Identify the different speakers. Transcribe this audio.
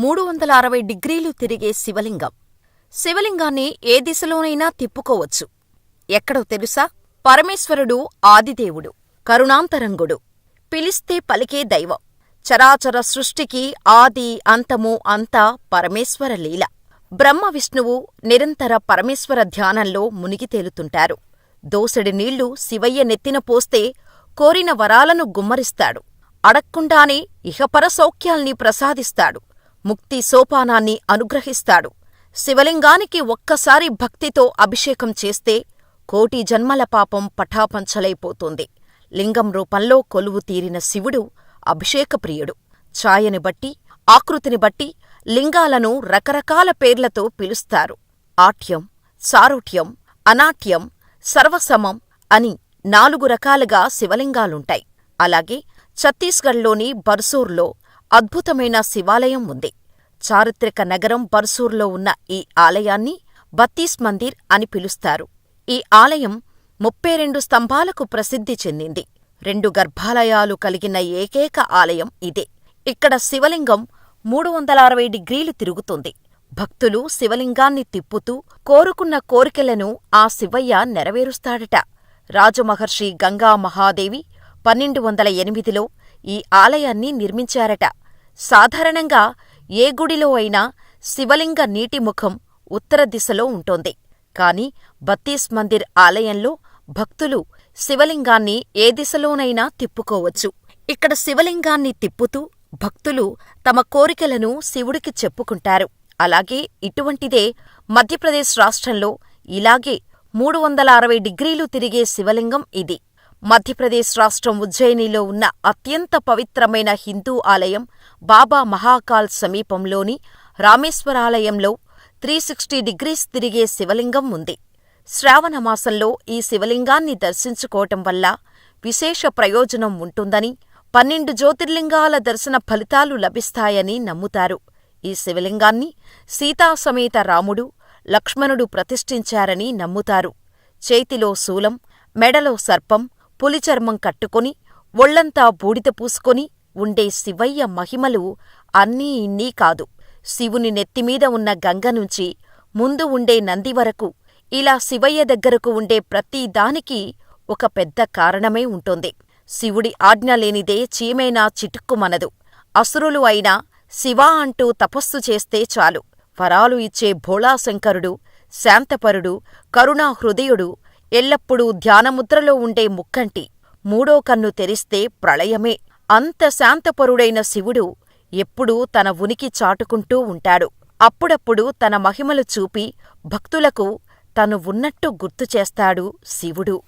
Speaker 1: మూడు వందల అరవై డిగ్రీలు తిరిగే శివలింగం. శివలింగాన్ని ఏ దిశలోనైనా తిప్పుకోవచ్చు. ఎక్కడో తెలుసా? పరమేశ్వరుడు ఆదిదేవుడు కరుణాంతరంగుడు. పిలిస్తే పలికే దైవం. చరాచర సృష్టికి ఆది అంతము అంతా పరమేశ్వర లీల. బ్రహ్మ విష్ణువు నిరంతర పరమేశ్వర ధ్యానంలో మునిగి తేలుతుంటారు. దోసెడి నీళ్ళు శివయ్య నెత్తిన పోస్తే కోరిన వరాలను గుమ్మరిస్తాడు. అడక్కుండానే ఇహపర సౌఖ్యాల్ని ప్రసాదిస్తాడు. ముక్తి సోపానాన్ని అనుగ్రహిస్తాడు. శివలింగానికి ఒక్కసారి భక్తితో అభిషేకం చేస్తే కోటి జన్మల పాపం పటాపంచలైపోతుంది. లింగం రూపంలో కొలువు తీరిన శివుడు అభిషేకప్రియుడు ఛాయని బట్టి ఆకృతిని బట్టి లింగాలను రకరకాల పేర్లతో పిలుస్తారు. ఆట్యం సారూట్యం అనాట్యం సర్వసమం అని నాలుగు రకాలుగా శివలింగాలుంటాయి. అలాగే ఛత్తీస్గఢ్లోని బర్సూర్లో అద్భుతమైన శివాలయం ఉంది. చారిత్రక నగరం బర్సూర్లో ఉన్న ఈ ఆలయాన్ని బత్తీస్ మందిర్ అని పిలుస్తారు. ఈ ఆలయం ముప్పై రెండు స్తంభాలకు ప్రసిద్ధి చెందింది. రెండు గర్భాలయాలు కలిగిన ఏకైక ఆలయం ఇదే. ఇక్కడ శివలింగం మూడు వందల అరవై డిగ్రీలు తిరుగుతుంది. భక్తులు శివలింగాన్ని తిప్పుతూ కోరుకున్న కోరికలను ఆ శివయ్య నెరవేరుస్తాడట. రాజమహర్షి గంగా మహాదేవి పన్నెండు వందల ఎనిమిదిలో ఈ ఆలయాన్ని నిర్మించారట. సాధారణంగా ఏ గుడిలో అయినా శివలింగ నీటి ముఖం ఉత్తర దిశలో ఉంటుంది. కాని బత్తీస్ మందిర్ ఆలయంలో భక్తులు శివలింగాన్ని ఏ దిశలోనైనా తిప్పుకోవచ్చు. ఇక్కడ శివలింగాన్ని తిప్పుతూ భక్తులు తమ కోరికలను శివుడికి చెప్పుకుంటారు. అలాగే ఇటువంటిదే మధ్యప్రదేశ్ రాష్ట్రంలో ఇలాగే మూడు వందల అరవై డిగ్రీలు తిరిగే శివలింగం ఇది. మధ్యప్రదేశ్ రాష్ట్రం ఉజ్జయినిలో ఉన్న అత్యంత పవిత్రమైన హిందూ ఆలయం బాబా మహాకాల్ సమీపంలోని రామేశ్వరాలయంలో త్రీ సిక్స్టీ డిగ్రీస్ తిరిగే శివలింగం ఉంది. శ్రావణమాసంలో ఈ శివలింగాన్ని దర్శించుకోవటం వల్ల విశేష ప్రయోజనం ఉంటుందని పన్నెండు జ్యోతిర్లింగాల దర్శన ఫలితాలు లభిస్తాయని నమ్ముతారు. ఈ శివలింగాన్ని సీతాసమేత రాముడు లక్ష్మణుడు ప్రతిష్ఠించారని నమ్ముతారు. చేతిలో శూలం మెడలో సర్పం పులిచర్మం కట్టుకొని ఒళ్ళంతా బూడిద పూసుకొని ఉండే శివయ్య మహిమలు అన్నీ ఇన్నీ కాదు. శివుని నెత్తిమీద ఉన్న గంగ నుంచి ముందు ఉండే నంది వరకు ఇలా శివయ్య దగ్గరకు ఉండే ప్రతిదానికి ఒక పెద్ద కారణమే ఉంటుంది. శివుడి ఆజ్ఞ లేనిదే చీమైనా చిటుక్కుమనదు. అసురులు అయినా శివా అంటూ తపస్సు చేస్తే చాలు. వరాలు ఇచ్చే భోళాశంకరుడు శాంతపరుడు కరుణాహృదయుడు ఎల్లప్పుడూ ధ్యానముద్రలో ఉండే ముక్కంటి మూడో కన్ను తెరిస్తే ప్రళయమే. అంత శాంతపరుడైన శివుడు ఎప్పుడూ తన ఉనికి చాటుకుంటూ ఉంటాడు. అప్పుడప్పుడు తన మహిమలు చూపి భక్తులకు తను ఉన్నట్టు గుర్తుచేస్తాడు శివుడు.